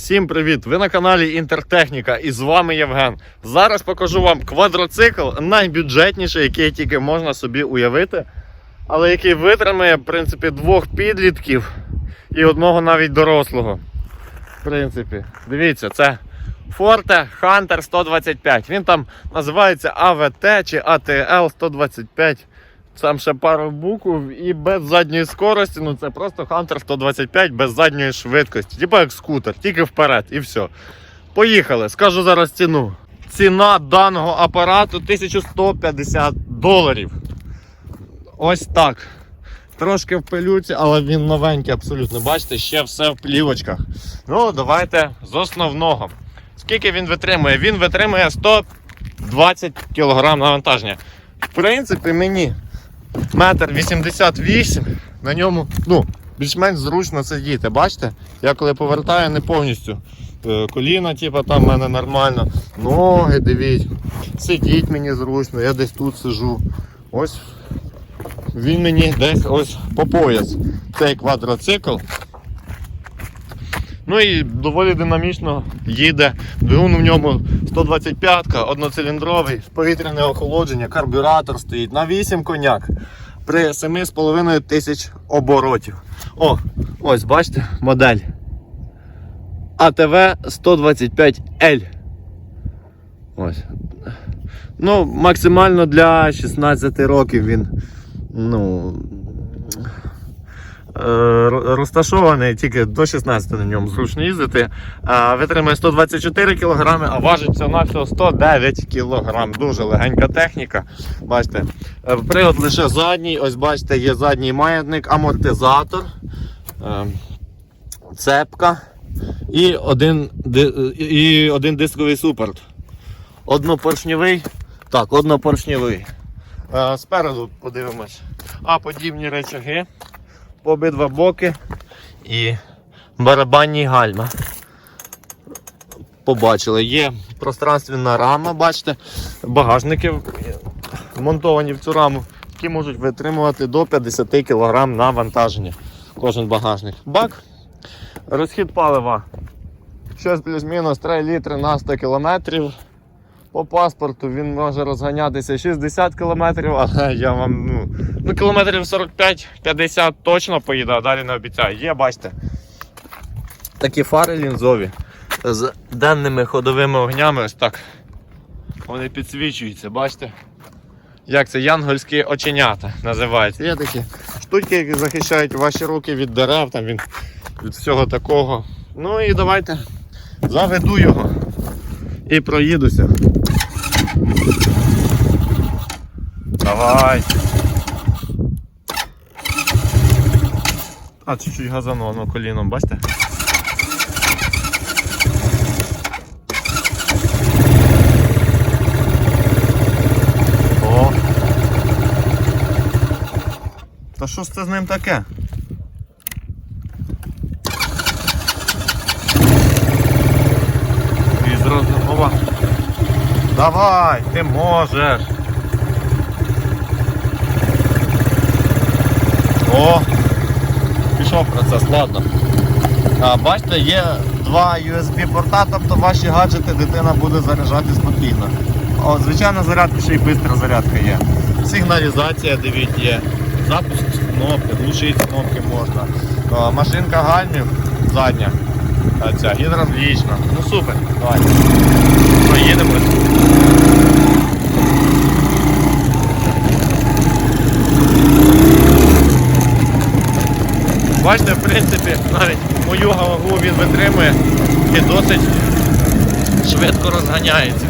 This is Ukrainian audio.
Всім привіт! Ви на каналі Інтертехніка і з вами Євген. Зараз покажу вам квадроцикл найбюджетніший, який тільки можна собі уявити, але який витримає в принципі двох підлітків і одного навіть дорослого. В принципі, дивіться, це Forte Hunter 125. Він там називається АВТ чи ATL 125. Там ще пару букв і без задньої скорості, ну це просто Hunter 125 без задньої швидкості. Типа як скутер, тільки вперед і все. Поїхали, скажу зараз ціну. Ціна даного апарату 1150 доларів. Ось так. Трошки в пилюці, але він новенький абсолютно. Бачите, ще все в плівочках. Ну, давайте з основного. Скільки він витримує? Він витримує 120 кг навантаження. В принципі, мені метр 88, на ньому ну, більш-менш зручно сидіти. Бачите? Я коли повертаю, не повністю. Е, Коліна, типу, там в мене нормально. Ноги, дивіть. Сидіть мені зручно, я десь тут сижу. Ось він мені десь ось по пояс. Цей квадроцикл. Ну і доволі динамічно їде. Двигун в ньому 125-ка, одноциліндровий, повітряне охолодження, карбюратор стоїть на 8 коняк при 7,5 тисяч оборотів. О, ось бачите, модель. АТВ 125L. Ось. Ну, максимально для 16 років він. Ну. Е, ро- Розташований тільки до 16 на ньому зручно їздити. Витримує 124 кг, а важить всього на всього 109 кг. Дуже легенька техніка. Бачите, е, привод лише задній. Ось бачите, є задній маятник, амортизатор, е, цепка і один, і один дисковий супорт. Однопоршньовий. Так, однопоршньовий. Е, Спереду подивимось. А подібні речаги по обидва боки і барабанні гальма. Побачили, є пространственна рама, бачите, багажники вмонтовані в цю раму, які можуть витримувати до 50 кг навантаження. Кожен багажник. Бак. Розхід палива. Щось плюс-мінус 3 літри на 100 км. По паспорту він може розганятися 60 км, але я вам ну, кілометрів 45-50 точно поїде, а далі не обіцяю. Є, бачите. Такі фари лінзові з денними ходовими огнями. Ось так. Вони підсвічуються, бачите? Як це янгольські оченята називаються. Є такі штуки, які захищають ваші руки від дерев, там, від, від всього такого. Ну і давайте заведу його і проїдуся. Давай. А, чуть-чуть газануло ну, коліном, бачите? Та що ж це з ним таке? І зразу. Давай, ти можеш. О, пішов процес, ладно. А, бачите, є два USB порта, тобто ваші гаджети дитина буде заряджати спокійно. О, звичайна зарядка, ще й швидка зарядка є. Сигналізація, дивіть, є. Запуск кнопки, глушити кнопки можна. О, машинка гальмів задня. А ця гідравлічна. Ну супер, давай. Поїдемо. Бачите, в принципі, навіть мою гавагу він витримує і досить швидко розганяється.